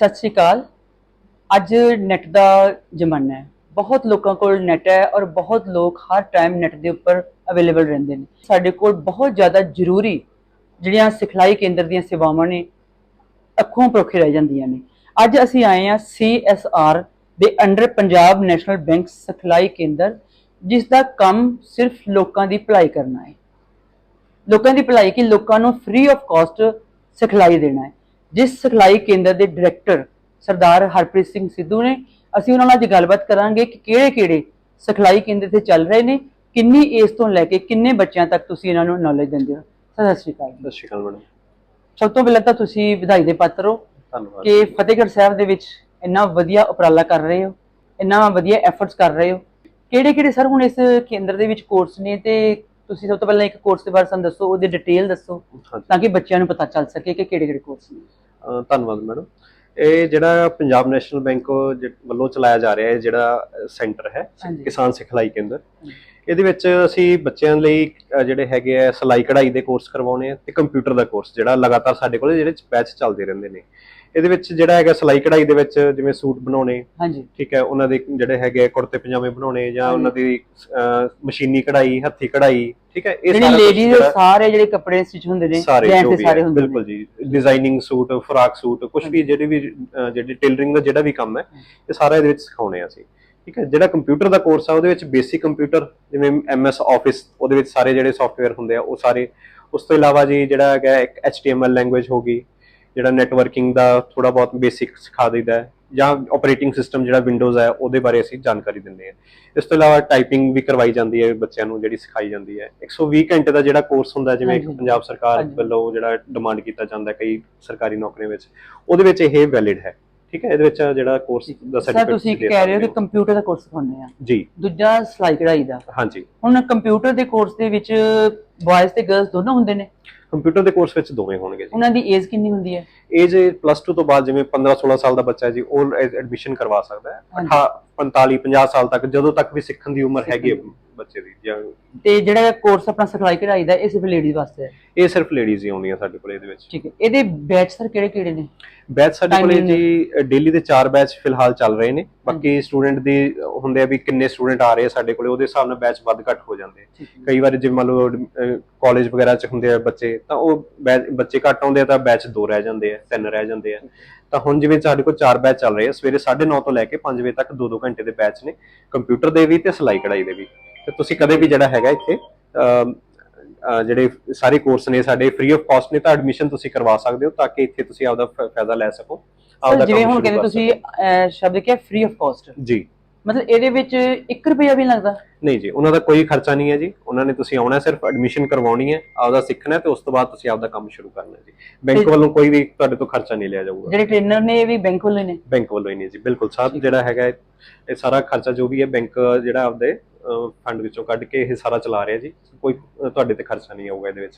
ਸਤਿ ਸ਼੍ਰੀ ਅਕਾਲ। ਅੱਜ ਨੈਟ ਦਾ ਜ਼ਮਾਨਾ ਹੈ। ਬਹੁਤ ਲੋਕਾਂ ਕੋਲ ਨੈਟ ਹੈ ਔਰ ਬਹੁਤ ਲੋਕ ਹਰ ਟਾਈਮ ਨੈਟ ਦੇ ਉੱਪਰ ਅਵੇਲੇਬਲ ਰਹਿੰਦੇ ਨੇ। ਸਾਡੇ ਕੋਲ ਬਹੁਤ ਜ਼ਿਆਦਾ ਜ਼ਰੂਰੀ ਜਿਹੜੀਆਂ ਸਿਖਲਾਈ ਕੇਂਦਰ ਦੀਆਂ ਸੇਵਾਵਾਂ ਨੇ, ਅੱਖੋਂ ਪਰੋਖੇ ਰਹਿ ਜਾਂਦੀਆਂ ਨੇ। ਅੱਜ ਅਸੀਂ ਆਏ ਹਾਂ CSR ਦੇ ਅੰਡਰ ਪੰਜਾਬ ਨੈਸ਼ਨਲ ਬੈਂਕ ਸਿਖਲਾਈ ਕੇਂਦਰ, ਜਿਸ ਦਾ ਕੰਮ ਸਿਰਫ ਲੋਕਾਂ ਦੀ ਭਲਾਈ ਕਰਨਾ ਹੈ। ਲੋਕਾਂ ਦੀ ਭਲਾਈ ਕਿ ਲੋਕਾਂ ਨੂੰ ਫ੍ਰੀ ਆਫ ਕਾਸਟ ਸਿਖਲਾਈ ਦੇਣਾ ਹੈ। ਜਿਸ ਸਿਖਲਾਈ ਕੇਂਦਰ ਦੇ ਡਾਇਰੈਕਟਰ ਸਰਦਾਰ ਹਰਪ੍ਰੀਤ ਸਿੰਘ ਸਿੱਧੂ ਨੇ ਅਸੀਂ ਉਹਨਾਂ ਨਾਲ ਅੱਜ ਗੱਲਬਾਤ ਕਰਾਂਗੇ ਕਿ ਕਿਹੜੇ-ਕਿਹੜੇ ਸਿਖਲਾਈ ਕੇਂਦਰ ਤੇ ਚੱਲ ਰਹੇ ਨੇ ਕਿੰਨੀ ਏਜ ਤੋਂ ਲੈ ਕੇ ਕਿੰਨੇ ਬੱਚਿਆਂ ਤੱਕ ਤੁਸੀਂ ਇਹਨਾਂ ਨੂੰ ਨੌਲੇਜ ਦਿੰਦੇ ਹੋ। ਸਤਿ ਸ਼੍ਰੀ ਅਕਾਲ ਸਤਿ ਸ਼੍ਰੀ ਅਕਾਲ ਮੈਡਮ। ਸਭ ਤੋਂ ਪਹਿਲਾਂ ਤਾਂ ਤੁਸੀਂ ਵਧਾਈ ਦੇ ਪਾਤਰ ਹੋ ਧੰਨਵਾਦ। ਕਿ ਫਤਿਹਗੜ੍ਹ ਸਾਹਿਬ ਦੇ ਵਿੱਚ ਇੰਨਾ ਵਧੀਆ ਉਪਰਾਲਾ ਕਰ ਰਹੇ ਹੋ ਇੰਨਾ ਵਧੀਆ ਐਫਰਟਸ ਕਰ ਰਹੇ ਹੋ। ਕਿਹੜੇ ਕਿਹੜੇ ਸਰ ਹੁਣ ਇਸ ਕੇਂਦਰ ਦੇ ਵਿੱਚ ਕੋਰਸ ਨੇ ਤੇ ਤੁਸੀਂ ਸਭ ਤੋਂ ਪਹਿਲਾਂ ਇੱਕ ਕੋਰਸ ਦੇ ਬਾਰੇ ਸਾਨੂੰ ਦੱਸੋ ਉਹਦੀ ਡਿਟੇਲ ਦੱਸੋ ਤਾਂ ਕਿ ਬੱਚਿਆਂ ਨੂੰ ਪਤਾ ਚੱਲ ਸਕੇ ਕਿ ਕਿਹੜੇ ਕਿਹੜੇ ਕੋਰਸ ਨੇ। ਧੰਨਵਾਦ ਮੈਡਮ ਇਹ ਜਿਹੜਾ ਪੰਜਾਬ ਨੈਸ਼ਨਲ ਬੈਂਕ ਵੱਲੋਂ ਚਲਾਇਆ ਜਾ ਰਿਹਾ ਹੈ ਜਿਹੜਾ ਸੈਂਟਰ ਹੈ। ਕਿਸਾਨ ਸਿਖਲਾਈ ਕੇਂਦਰ। ਇਹਦੇ ਵਿੱਚ ਅਸੀਂ ਬੱਚਿਆਂ ਲਈ ਜਿਹੜੇ ਹੈਗੇ ਆ ਸਿਲਾਈ ਕਢਾਈ ਦੇ ਕੋਰਸ ਕਰਵਾਉਣੇ ਆ ਤੇ ਕੰਪਿਊਟਰ ਦਾ ਕੋਰਸ ਜਿਹੜਾ ਲਗਾਤਾਰ ਸਾਡੇ ਕੋਲ ਜਿਹੜੇ ਬੈਚ ਚੱਲਦੇ ਰਹਿੰਦੇ ਨੇ। ਇਹਦੇ ਵਿੱਚ ਜਿਹੜਾ ਹੈਗਾ ਸਿਲਾਈ ਕਢਾਈ ਦੇ ਵਿੱਚ ਜਿਵੇਂ ਸੂਟ ਬਣਾਉਣੇ ਹਾਂਜੀ। ਠੀਕ ਹੈ ਉਹਨਾਂ ਦੇ ਜਿਹੜੇ ਹੈਗੇ ਕੁੜਤੇ ਪਜਾਮੇ ਬਣਾਉਣੇ ਜਾਂ। ਉਹਨਾਂ ਦੀ ਅਹ, ਮਸ਼ੀਨੀ ਕਢਾਈ ਹੱਥੀ ਕਢਾਈ ਠੀਕ ਹੈ ਇਹ ਜਿਹੜੀ ਸਾਰਾ ਕੁਛ ਲੇਡੀਜ਼ ਜਿਹੜਾ- ਸਾਰੇ ਜਿਹੜੇ ਕੱਪੜੇ ਸਟਿਚ ਹੁੰਦੇ ਨੇ ਸਾਰੇ ਜੋ ਦੇ ਵੀ ਸਾਰੇ ਹੈ, ਹੁੰਦੇ ਨੇ। ਬਿਲਕੁਲ ਜੀ ਡਿਜ਼ਾਈਨਿੰਗ ਸੂਟ ਫਰਾਕ ਸੂਟ ਕੁਝ ਵੀ ਜਿਹੜੇ ਵੀ ਅਹ, ਜਿਹੜੀ ਟੇਲਰਿੰਗ ਦਾ ਜਿਹੜਾ ਵੀ ਕੰਮ ਹੈ ਇਹ ਸਾਰਾ ਇਹਦੇ ਵਿੱਚ ਸਿਖਾਉਣੇ ਆ ਅਸੀਂ ਠੀਕ ਹੈ ਜਿਹੜਾ ਕੰਪਿਊਟਰ ਦਾ ਕੋਰਸ ਆ ਉਹਦੇ ਵਿੱਚ ਬੇਸਿਕ ਕੰਪਿਊਟਰ ਜਿਵੇਂ MS ਆਫਿਸ ਉਹਦੇ ਵਿੱਚ ਸਾਰੇ ਜਿਹੜੇ ਸੌਫਟਵੇਅਰ ਹੁੰਦੇ ਆ ਉਹ ਸਾਰੇ ਉਸ ਤੋਂ ਇਲਾਵਾ ਜੀ ਜਿਹੜਾ ਹੈਗਾ ਇੱਕ HTML ਲੈਂਗੁਏਜ ਹੋ ਗਈ ਜਿਹੜਾ ਨੈਟਵਰਕਿੰਗ ਦਾ ਥੋੜਾ ਬਹੁਤ ਬੇਸਿਕ ਸਿਖਾ ਦਿੰਦਾ ਹੈ ਜਾਂ ਆਪਰੇਟਿੰਗ ਸਿਸਟਮ ਜਿਹੜਾ ਵਿੰਡੋਜ਼ ਹੈ ਉਹਦੇ ਬਾਰੇ ਅਸੀਂ ਜਾਣਕਾਰੀ ਦਿੰਦੇ ਹਾਂ। ਇਸ ਤੋਂ ਇਲਾਵਾ ਟਾਈਪਿੰਗ ਵੀ ਕਰਵਾਈ ਜਾਂਦੀ ਹੈ ਬੱਚਿਆਂ ਨੂੰ ਜਿਹੜੀ ਸਿਖਾਈ ਜਾਂਦੀ ਹੈ। 120 ਘੰਟੇ ਦਾ ਜਿਹੜਾ ਕੋਰਸ ਹੁੰਦਾ ਜਿਵੇਂ। ਪੰਜਾਬ ਸਰਕਾਰ। ਵੱਲੋਂ ਜਿਹੜਾ ਡਿਮਾਂਡ ਕੀਤਾ ਜਾਂਦਾ ਕਈ ਸਰਕਾਰੀ ਨੌਕਰੀਆਂ ਵਿੱਚ ਉਹਦੇ ਵਿੱਚ ਇਹ ਵੈਲਿਡ ਹੈ। ਠੀਕ ਹੈ ਇਹਦੇ ਵਿੱਚ ਜਿਹੜਾ ਕੋਰਸ ਦਾ ਸਰ ਸਰਟੀਫਿਕੇਟ ਤੁਸੀਂ ਕਹਿ ਰਹੇ ਹੋ ਕਿ ਕੰਪਿਊਟਰ ਦਾ ਕੋਰਸ ਸਿਖਾਉਂਦੇ ਆ। ਜੀ। ਦੂਜਾ ਸਿਲਾਈ ਕਢਾਈ ਦਾ। ਹਾਂਜੀ। ਹੁਣ ਕੰਪਿਊਟਰ ਦੇ ਕੋਰਸ ਦੇ ਵਿੱਚ ਬॉयਜ਼ ਤੇ ਗਰਲਸ ਦੋਨੋਂ ਹੁੰਦੇ ਨੇ? ਕੰਪਿਊਟਰ ਦੇ ਕੋਰਸ ਵਿੱਚ ਦੋਵੇਂ ਹੋਣਗੇ ਜੀ। ਉਹਨਾਂ ਦੀ ਏਜ ਕਿੰਨੀ ਹੁੰਦੀ ਹੈ? ਏਜ ਪਲੱਸ 2 ਤੋਂ ਬਾਅਦ ਜਿਵੇਂ 15 16 ਸਾਲ ਦਾ ਬੱਚਾ ਹੈ ਜੀ ਉਹ ਐਡਮਿਸ਼ਨ ਕਰਵਾ ਸਕਦਾ ਹੈ। ਹਾਂਜੀ। 45 50 ਸਾਲ ਤੱਕ ਜਦੋਂ ਤੱਕ ਵੀ ਸਿੱਖਣ ਦੀ ਉਮਰ ਹੈਗੀ ਹੈ। ਬੱਚੇ ਦੀ ਜਾਂ ਤੇ ਜਿਹੜਾ ਕੋਰਸ ਆਪਣਾ ਸਿਖਲਾਈ ਕਢਾਈ ਦਾ ਇਹ ਸਿਰਫ ਲੇਡੀਜ਼ ਵਾਸਤੇ ਹੈ? ਇਹ ਸਿਰਫ ਲੇਡੀਜ਼ ਹੀ ਆਉਂਦੀਆਂ ਸਾਡੇ ਕੋਲ ਇਹਦੇ ਵਿੱਚ। ਠੀਕ ਹੈ। ਇਹਦੇ ਬੈਚ ਸਰ ਕਿਹੜੇ ਕਿਹੜੇ ਨੇ? ਬੈਚ ਸਾਡੇ ਕੋਲੇ Timing ਜੀ ਡੇਲੀ ਦੇ 4 ਬੈਚ ਫਿਲਹਾਲ ਚੱਲ ਰਹੇ ਨੇ। ਬਾਕੀ ਸਟੂਡੈਂਟ ਦੀ ਹੁੰਦੇ ਆ ਵੀ ਕਿੰਨੇ ਸਟੂਡੈਂਟ ਆ ਰਹੇ ਆ ਸਾਡੇ ਕੋਲੇ ਉਹਦੇ ਹਿਸਾਬ ਨਾਲ ਬੈਚ ਵੱਧ ਘੱਟ ਹੋ ਜਾਂਦੇ ਆ। ਕਈ ਵਾਰ ਜੇ ਮੰਨ ਲਓ ਕਾਲਜ ਵਗੈਰਾ ਚ ਹੁੰਦੇ ਆ ਬੱਚੇ ਤਾਂ ਉਹ ਬੱਚੇ ਘੱਟ ਆਉਂਦੇ ਆ ਤਾਂ ਬੈਚ 2 ਰਹਿ ਜਾਂਦੇ ਆ 3 ਰਹਿ ਜਾਂਦੇ ਆ। ਤਾਂ ਹੁਣ ਜਿਵੇਂ ਸਾਡੇ ਕੋਲ 4 ਬੈਚ ਚੱਲ ਰਹੇ ਆ ਸਵੇਰੇ 9:30 ਤੋਂ ਲੈ ਕੇ 5 ਵਜੇ ਤੱਕ 2-2 ਘੰਟੇ ਦੇ ਬੈਚ ਨੇ ਕੰਪਿਊਟਰ ਦੇ ਵੀ ਤੇ ਸਿਲਾਈ ਕਢਾਈ ਦੇ ਵੀ। ਤੇ ਤੁਸੀਂ ਕਦੇ ਵੀ ਜਿਹੜਾ ਹੈਗਾ ਇੱਥੇ ਜਿਹੜੇ ਸਾਰੇ ਕੋਰਸ ਨੇ ਸਾਡੇ ਫ੍ਰੀ ਆਫ ਕਾਸਟ ਨੇ ਤਾਂ ਐਡਮਿਸ਼ਨ ਤੁਸੀਂ ਕਰਵਾ ਸਕਦੇ ਹੋ ਤਾਂ ਕਿ ਇੱਥੇ ਤੁਸੀਂ ਆਪਦਾ ਫਾਇਦਾ ਲੈ ਸਕੋ ਆਪਦਾ ਜਿਵੇਂ ਹੁਣ ਕਹਿੰਦੇ ਤੁਸੀਂ ਸ਼ਬਦ ਕਿਹਾ ਫ੍ਰੀ ਆਫ ਕਾਸਟ। ਜੀ। ਮਤਲਬ ਇਹਦੇ ਵਿੱਚ 1 ਰੁਪਿਆ ਵੀ ਨਹੀਂ ਲੱਗਦਾ। ਨਹੀਂ ਜੀ ਉਹਨਾਂ ਦਾ ਕੋਈ ਖਰਚਾ ਨਹੀਂ ਹੈ ਜੀ। ਉਹਨਾਂ ਨੇ ਤੁਸੀਂ ਆਉਣਾ ਸਿਰਫ ਐਡਮਿਸ਼ਨ ਕਰਵਾਉਣੀ ਹੈ ਆਪਦਾ ਸਿੱਖਣਾ ਹੈ ਤੇ ਉਸ ਤੋਂ ਬਾਅਦ ਤੁਸੀਂ ਆਪਦਾ ਕੰਮ ਸ਼ੁਰੂ ਕਰਨਾ ਹੈ ਜੀ ਬੈਂਕ ਵੱਲੋਂ ਕੋਈ ਵੀ ਤੁਹਾਡੇ ਤੋਂ ਖਰਚਾ ਨਹੀਂ ਲਿਆ ਜਾਊਗਾ। ਜਿਹੜੇ ਟ੍ਰੇਨਰ ਨੇ ਇਹ ਵੀ ਬੈਂਕ ਵਾਲੇ ਨੇ। ਬੈਂਕ ਵੱਲੋਂ ਹੀ ਨਹੀਂ ਜੀ ਬਿਲਕੁਲ ਸਭ ਜਿਹੜਾ ਹੈਗਾ ਇਹ ਸਾਰਾ ਖਰਚਾ ਜੋ ਵੀ ਹੈ ਬੈਂਕ ਜਿਹੜਾ ਆਪਦੇ ਫੰਡ ਵਿੱਚੋਂ ਕੱਢ ਕੇ ਇਹ ਸਾਰਾ ਚਲਾ ਰਿਹਾ ਜੀ। ਕੋਈ ਤੁਹਾਡੇ ਤੇ ਖਰਚਾ ਨਹੀਂ ਆਊਗਾ ਇਹਦੇ ਵਿੱਚ।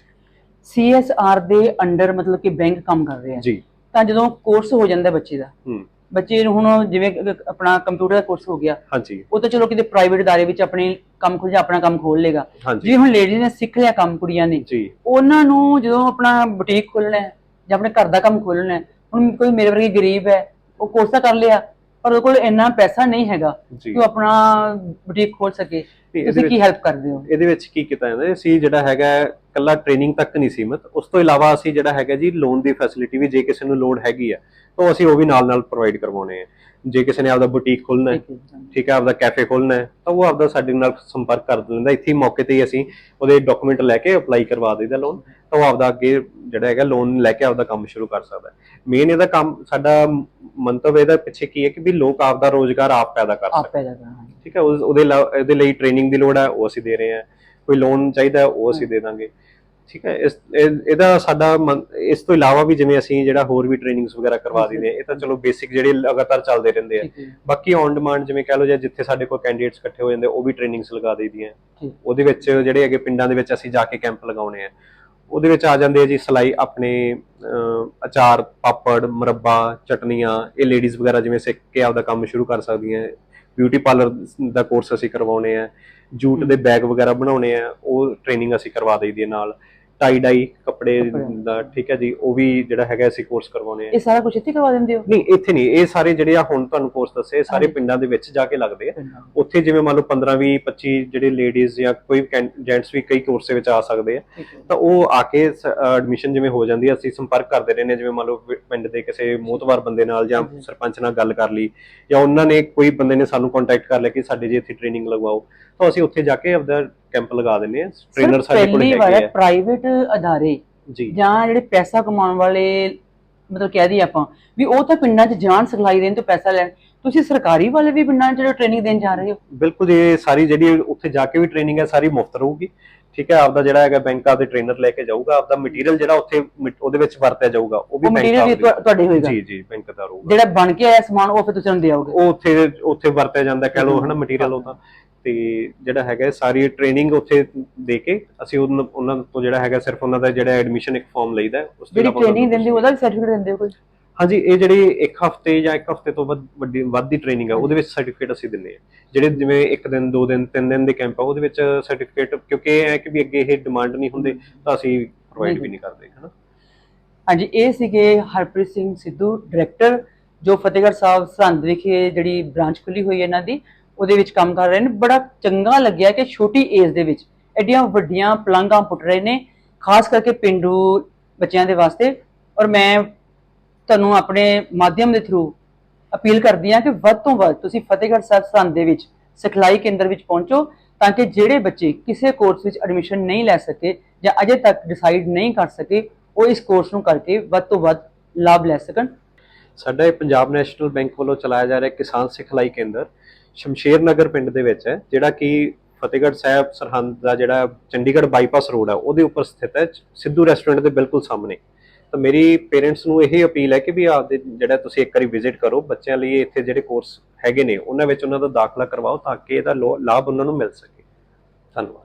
CSR ਦੇ ਅੰਡਰ ਮਤਲਬ ਕਿ ਬੈਂਕ ਕੰਮ ਕਰ ਰਹੇ। ਜੀ। ਤਾਂ ਜਦੋਂ ਕੋਰਸ ਹੋ ਜਾਂਦਾ ਬੱਚੇ ਦਾ। ਹੂੰ। ਬੱਚੇ ਨੂੰ ਹੁਣ ਜਿਵੇਂ ਆਪਣਾ ਕੰਪਿਊਟਰ ਦਾ ਕੋਰਸ ਹੋ ਗਿਆ। ਹਾਂਜੀ। ਉਹ ਤਾਂ ਚਲੋ ਕਿਤੇ ਪ੍ਰਾਈਵੇਟ ਦਾਇਰੇ ਵਿੱਚ ਆਪਣੇ ਕੰਮ ਖੋਲ ਜਾ ਆਪਣਾ ਕੰਮ ਖੋਲ ਲੇਗਾ ਜਿਵੇਂ ਹੁਣ ਲੇਡੀਜ਼ ਨੇ ਸਿੱਖ ਲਿਆ ਕੰਮ ਕੁੜੀਆਂ ਨੇ ਜੀ। ਉਹਨਾਂ ਨੂੰ ਜਦੋਂ ਆਪਣਾ ਬੁਟੀਕ ਖੋਲਣਾ ਹੈ ਜਾਂ ਆਪਣੇ ਘਰ ਦਾ ਕੰਮ ਖੋਲਣਾ ਹੈ ਹੁਣ ਕੋਈ ਮੇਰੇ ਵਰਗੀ ਗਰੀਬ ਹੈ ਉਹ ਕੋਰਸ ਤਾਂ ਕਰ ਲਿਆ। ਪਰ ਉਹਦੇ ਕੋਲ ਇੰਨਾ ਪੈਸਾ ਨਹੀਂ ਹੈਗਾ ਕਿ ਉਹ ਆਪਣਾ ਬੁਟੀਕ ਖੋਲ ਸਕੇ। ਤੁਸੀਂ ਕੀ ਹੈਲਪ ਕਰਦੇ ਹੋ? ਇਹਦੇ ਵਿੱਚ ਕੀ ਕੀਤਾ ਜਾਂਦਾ? ਹੈ, ਅਸੀਂ ਜਿਹੜਾ ਹੈਗਾ ਕੱਲਾ ਟ੍ਰੇਨਿੰਗ ਤੱਕ ਨਹੀਂ ਸੀਮਤ। ਉਸ ਤੋਂ ਇਲਾਵਾ ਅਸੀਂ ਜਿਹੜਾ ਹੈਗਾ ਜੀ ਲੋਨ ਦੀ ਫੈਸਿਲਿਟੀ ਵੀ ਜੇ ਕਿਸੇ ਨੂੰ ਲੋਡ ਹੈਗੀ ਆ ਤਾਂ ਅਸੀਂ ਉਹ ਵੀ ਨਾਲ ਨਾਲ ਪ੍ਰੋਵਾਈਡ ਕਰਵਾਉਣੇ ਆ। ਜੇ ਕਿਸੇ ਨੇ ਆਪਦਾ ਬੁਟੀਕ ਖੋਲਣਾ ਹੈ ਠੀਕ ਹੈ ਆਪਦਾ ਕੈਫੇ ਖੋਲਣਾ ਹੈ ਤਾਂ ਉਹ ਆਪਦਾ ਸਾਡੇ ਨਾਲ ਸੰਪਰਕ ਕਰ ਲੈਂਦਾ ਇੱਥੇ ਮੌਕੇ ਤੇ ਹੀ ਅਸੀਂ ਉਹਦੇ ਡਾਕੂਮੈਂਟ ਲੈ ਕੇ ਅਪਲਾਈ ਕਰਵਾ ਦੇਈਦਾ ਲੋਨ ਤਾਂ ਉਹ ਆਪਦਾ ਅੱਗੇ ਜਿਹੜਾ ਹੈਗਾ ਲੋਨ ਲੈ ਕੇ ਆਪਦਾ ਕੰਮ ਸ਼ੁਰੂ ਕਰ ਸਕਦਾ ਮੇਨ ਇਹਦਾ ਕੰਮ ਸਾਡਾ ਮੰਤਵ ਇਹਦਾ ਪਿੱਛੇ ਕੀ ਹੈ ਕਿ ਵੀ ਲੋਕ ਆਪਦਾ ਰੋਜ਼ਗਾਰ ਆਪ ਪੈਦਾ ਕਰ ਆਪ ਪੈਦਾ ਕਰਨਾ ਠੀਕ ਹੈ ਉਸ- ਉਹਦੇ ਲਾ- ਇਹਦੇ ਲਈ ਟ੍ਰੇਨਿੰਗ ਦੀ ਲੋੜ ਹੈ ਉਹ ਅਸੀਂ ਦੇ ਰਹੇ ਹਾਂ। ਕੋਈ ਲੋਨ ਚਾਹੀਦਾ ਹੈ, ਉਹ ਅਸੀਂ ਦੇ ਦਾਂਗੇ। ਠੀਕ ਹੈ ਇਸ ਇਹ- ਇਹਦਾ ਸਾਡਾ ਮਨ- ਇਸ ਤੋਂ ਇਲਾਵਾ ਵੀ ਜਿਵੇਂ ਅਸੀਂ ਜਿਹੜਾ ਹੋਰ ਵੀ ਟ੍ਰੇਨਿੰਗਸ ਵਗੈਰਾ ਕਰਵਾ ਦਿੰਦੇ ਹਾਂ ਇਹ ਤਾਂ ਚਲੋ ਬੇਸਿਕ ਜਿਹੜੇ ਲਗਾਤਾਰ ਚੱਲਦੇ ਰਹਿੰਦੇ ਆ। ਠੀਕ ਹੈ। ਬਾਕੀ ਔਨ ਡਿਮਾਂਡ ਜਿਵੇਂ ਕਹਿ ਲਓ ਜਾਂ ਜਿੱਥੇ ਸਾਡੇ ਕੋਲ ਕੈਂਡੀਡੇਟਸ ਇਕੱਠੇ ਹੋ ਜਾਂਦੇ ਉਹ ਵੀ ਟ੍ਰੇਨਿੰਗਸ ਲਗਾ ਦਈਦੀਆਂ। ਠੀਕ। ਉਹਦੇ ਵਿੱਚ ਜਿਹੜੇ ਹੈਗੇ ਪਿੰਡਾਂ ਦੇ ਵਿੱਚ ਅਸੀਂ ਜਾ ਕੇ ਕੈਂਪ ਲਗਾਉਣੇ ਆ। ਉਹਦੇ ਵਿੱਚ ਆ ਜਾਂਦੇ ਆ ਜੀ ਸਲਾਈ ਆਪਣੇ ਅਚਾਰ ਪਾਪੜ ਮੁਰੱਬਾ ਚਟਨੀਆਂ ਇਹ ਲੇਡੀਜ਼ ਵਗੈਰਾ ਜਿਵੇਂ ਸਿੱਖ ਕੇ ਆਪਦਾ ਕੰਮ ਸ਼ੁਰੂ ਕਰ ਸਕਦੀਆਂ ਬਿਊਟੀ ਪਾਰਲਰ ਦਾ ਕੋਰਸ ਅਸੀਂ ਕਰਵਾਉਣੇ ਆ ਜੂਟ ਦੇ ਬੈਗ ਵਗੈਰਾ ਬਣਾਉਣੇ ਆ ਉਹ ਟ੍ਰੇਨਿੰਗ ਅਸੀਂ ਕਰਵਾ ਦਈਦੀ ਨਾਲ। ਟਾਈ ਡਾਈ ਕੱਪੜੇ। ਦਾ ਠੀਕ ਹੈ ਜੀ ਉਹ ਵੀ ਜਿਹੜਾ ਹੈਗਾ ਅਸੀਂ ਕੋਰਸ ਕਰਵਾਉਣੇ ਆ ਇਹ ਸਾਰਾ ਕੁਝ ਇੱਥੇ ਕਰਵਾ ਦਿੰਦੇ ਹੋ? ਨਹੀਂ ਇੱਥੇ ਨਹੀਂ ਇਹ ਸਾਰੇ ਜਿਹੜੇ ਆ ਹੁਣ ਤੁਹਾਨੂੰ ਕੋਰਸ ਦੱਸੇ ਇਹ ਸਾਰੇ। ਪਿੰਡਾਂ ਦੇ ਵਿੱਚ ਜਾ ਕੇ ਲੱਗਦੇ ਆ। ਉੱਥੇ ਜਿਵੇਂ ਮੰਨ ਲਓ 15 20 25 ਜਿਹੜੇ ਲੇਡੀਜ਼ ਜਾਂ ਕੋਈ ਜੈਂਟਸ ਵੀ ਕਈ ਕੋਰਸ ਦੇ ਵਿੱਚ ਆ ਸਕਦੇ ਆ। ਤਾਂ ਉਹ ਆ ਕੇ ਐਡਮਿਸ਼ਨ ਜਿਵੇਂ ਹੋ ਜਾਂਦੀ ਹੈ ਅਸੀਂ ਸੰਪਰਕ ਕਰਦੇ ਰਹਿੰਦੇ ਜਿਵੇਂ ਮੰਨ ਲਓ ਪਿੰਡ ਦੇ ਕਿਸੇ ਮੋਤਵਾਰ ਬੰਦੇ ਨਾਲ ਜਾਂ। ਸਰਪੰਚ ਨਾਲ ਗੱਲ ਕਰ ਲਈ ਜਾਂ ਉਹਨਾਂ ਨੇ ਕੋਈ ਬੰਦੇ ਨੇ ਸਾਨੂੰ ਕੰਟੈਕਟ ਕਰ ਲਿਆ ਕਿ ਸਾਡੇ ਜੇ ਇੱਥੇ ਟ੍ਰੇਨਿੰਗ ਲਗਵਾਓ। ਤਾਂ ਅਸੀਂ ਉੱਥੇ ਜਾ ਕੇ ਆਪਦਾ ਕੈਂਪ ਲਗਾ ਦਿੰਦੇ ਹਾਂ ਟ੍ਰੇਨਰ ਸਾਡੇ ਕੋਲ ਪਹਿਲੀ ਵਾਰ ਹੈਗੇ ਆ। ਪ੍ਰਾਈਵੇਟ ਅਦਾਰੇ ਜੀ। ਜਾਂ ਜਿਹੜੇ ਪੈਸਾ ਕਮਾਉਣ ਵਾਲੇ ਮਤਲਬ ਕਹਿ ਦਈਏ ਆਪਾਂ ਵੀ ਉਹ ਤਾਂ ਪਿੰਡਾਂ 'ਚ ਜਾਣ ਸਿਖਲਾਈ ਦੇਣ ਤੋਂ ਪੈਸਾ ਲੈਣ। ਤੁਸੀਂ ਸਰਕਾਰੀ ਵਾਲੇ ਵੀ ਪਿੰਡਾਂ 'ਚ ਜਿਹੜਾ ਟ੍ਰੇਨਿੰਗ ਦੇਣ ਜਾ ਰਹੇ ਹੋ? ਬਿਲਕੁਲ ਇਹ ਸਾਰੀ ਜਿਹੜੀ ਉੱਥੇ ਜਾ ਕੇ ਵੀ ਟ੍ਰੇਨਿੰਗ ਹੈ ਸਾਰੀ ਮੁਫਤ ਰਹੂਗੀ। ਠੀਕ ਹੈ ਆਪਦਾ ਜਿਹੜਾ ਹੈਗਾ ਬੈਂਕ ਆਪਦੇ ਟ੍ਰੇਨਰ ਲੈ ਕੇ ਜਾਊਗਾ ਆਪਦਾ ਮਟੀਰੀਅਲ ਜਿਹੜਾ ਉੱਥੇ ਉਹਦੇ ਵਿੱਚ ਵਰਤਿਆ ਜਾਊਗਾ ਉਹ ਵੀ ਬੈਂਕ ਤੁਹਾ- ਤੁਹਾਡੇ ਹੋਏਗਾ। ਜੀ ਜੀ ਬੈਂਕ ਦਾ ਰਹੂਗਾ। ਜਿਹੜਾ ਬਣ ਕੇ ਆਇਆ ਸਮਾਨ ਉਹ ਫਿਰ ਤੁਸੀਂ ਉਹਨੂੰ ਦਿਓਗੇ ਉਹ ਉੱਥੇ ਉੱਥੇ ਵਰਤਿਆ ਜਾਂਦਾ ਕਹਿ ਲਓ ਹਨਾ ਮਟੀਰੀਅਲ ਉਹ ਤਾਂ। ਤੇ ਜਿਹੜਾ ਹੈਗਾ ਸਾਰੀ ਟ੍ਰੇਨਿੰਗ ਉੱਥੇ ਦੇ ਕੇ ਅਸੀਂ ਉਹਨਾਂ ਤੋਂ ਜਿਹੜਾ ਹੈਗਾ ਸਿਰਫ ਉਹਨਾਂ ਦਾ ਜਿਹੜਾ ਐਡਮਿਸ਼ਨ ਇੱਕ ਫਾਰਮ ਲਈਦਾ ਉਸ ਤੋਂ ਜਿਹੜੀ ਟ੍ਰੇਨਿੰਗ ਦਿੰਦੇ ਉਹਦਾ ਵੀ ਸਰਟੀਫਿਕੇਟ ਦਿੰਦੇ ਕੋਈ ਹਾਂਜੀ ਇਹ ਜਿਹੜੀ ਇੱਕ ਹਫ਼ਤੇ ਜਾਂ ਇੱਕ ਹਫ਼ਤੇ ਤੋਂ ਵੱਧ ਵੱਡੀ ਵੱਧ ਦੀ ਟ੍ਰੇਨਿੰਗ ਆ ਉਹਦੇ ਵਿੱਚ ਸਰਟੀਫਿਕੇਟ ਅਸੀਂ ਦਿੰਦੇ ਆ ਜਿਹੜੇ ਜਿਵੇਂ ਇੱਕ ਦਿਨ ਦੋ ਦਿਨ ਤਿੰਨ ਦਿਨ ਦੇ ਕੈਂਪ ਆ ਉਹਦੇ ਵਿੱਚ ਸਰਟੀਫਿਕੇਟ ਕਿਉਂਕਿ ਇਹ ਹੈ ਕਿ ਵੀ ਅੱਗੇ ਇਹ ਡਿਮਾਂਡ ਨਹੀਂ ਹੁੰਦੇ ਤਾਂ ਅਸੀਂ ਪ੍ਰੋਵਾਈਡ ਵੀ ਨਹੀਂ ਕਰਦੇ ਹਨਾ? ਹਾਂਜੀ ਇਹ ਸੀਗੇ ਹਰਪ੍ਰੀਤ ਸਿੰਘ ਸਿੱਧੂ ਡਾਇਰੈਕਟਰ ਜੋ ਫਤਿਹਗੜ੍ਹ ਸਾਹਿਬ ਸਰਹੰਦ ਵਿਖੇ ਜਿਹੜੀ ਬ੍ਰਾਂਚ ਖੁੱਲੀ ਹੋਈ ਹੈ ਇਹਨਾਂ ਦੀ ਉਹਦੇ ਵਿੱਚ ਕੰਮ ਕਰ ਰਹੇ ਨੇ। ਬੜਾ ਚੰਗਾ ਲੱਗਿਆ ਕਿ ਛੋਟੀ ਏਜ ਦੇ ਵਿੱਚ ਐਡੀਆਂ ਵੱਡੀਆਂ ਪਲੰਘਾਂ ਪੁੱਟ ਰਹੇ ਨੇ, ਖਾਸ ਕਰਕੇ ਪਿੰਡੂ ਬੱਚਿਆਂ ਦੇ ਵਾਸਤੇ। ਔਰ ਮੈਂ ਤੁਹਾਨੂੰ ਆਪਣੇ ਮਾਧਿਅਮ ਦੇ ਥਰੂ ਅਪੀਲ ਕਰਦੀ ਹਾਂ ਕਿ ਵੱਧ ਤੋਂ ਵੱਧ ਤੁਸੀਂ ਫਤਿਹਗੜ੍ਹ ਸਾਹਿਬ ਸਰਹੰਦ ਦੇ ਵਿੱਚ ਸਿਖਲਾਈ ਕੇਂਦਰ ਵਿੱਚ ਪਹੁੰਚੋ ਤਾਂ ਕਿ ਜਿਹੜੇ ਬੱਚੇ ਕਿਸੇ ਕੋਰਸ ਵਿੱਚ ਐਡਮਿਸ਼ਨ ਨਹੀਂ ਲੈ ਸਕੇ ਜਾਂ ਅਜੇ ਤੱਕ ਡਿਸਾਈਡ ਨਹੀਂ ਕਰ ਸਕੇ, ਉਹ ਇਸ ਕੋਰਸ ਨੂੰ ਕਰਕੇ ਵੱਧ ਤੋਂ ਵੱਧ ਲਾਭ ਲੈ ਸਕਣ। ਸਾਡਾ ਇਹ ਪੰਜਾਬ ਨੈਸ਼ਨਲ ਬੈਂਕ ਵੱਲੋਂ ਚਲਾਇਆ ਜਾ ਰਿਹਾ ਕਿਸਾਨ ਸਿਖਲਾਈ ਕੇਂਦਰ। ਸ਼ਮਸ਼ੇਰ ਨਗਰ ਪਿੰਡ ਦੇ ਵਿੱਚ ਹੈ ਜਿਹੜਾ ਕਿ ਫਤਿਹਗੜ੍ਹ ਸਾਹਿਬ ਸਰਹੰਦ ਦਾ ਜਿਹੜਾ ਚੰਡੀਗੜ੍ਹ ਬਾਈਪਾਸ ਰੋਡ ਹੈ ਉਹਦੇ ਉੱਪਰ ਸਥਿਤ ਹੈ, ਸਿੱਧੂ ਰੈਸਟੋਰੈਂਟ ਦੇ ਬਿਲਕੁਲ ਸਾਹਮਣੇ। ਤਾਂ ਮੇਰੀ ਪੇਰੈਂਟਸ ਨੂੰ ਇਹ ਅਪੀਲ ਹੈ ਕਿ ਵੀ ਆਪਦੇ ਜਿਹੜਾ ਤੁਸੀਂ ਇੱਕ ਵਾਰੀ ਵਿਜ਼ਿਟ ਕਰੋ, ਬੱਚਿਆਂ ਲਈ ਇੱਥੇ ਜਿਹੜੇ ਕੋਰਸ ਹੈਗੇ ਨੇ, ਉਹਨਾਂ ਵਿੱਚ ਉਹਨਾਂ ਦਾ ਦਾਖਲਾ ਕਰਵਾਓ ਤਾਂ ਕਿ ਇਹਦਾ ਲੋ- ਲਾਭ ਉਹਨਾਂ ਨੂੰ ਮਿਲ ਸਕੇ। ਧੰਨਵਾਦ।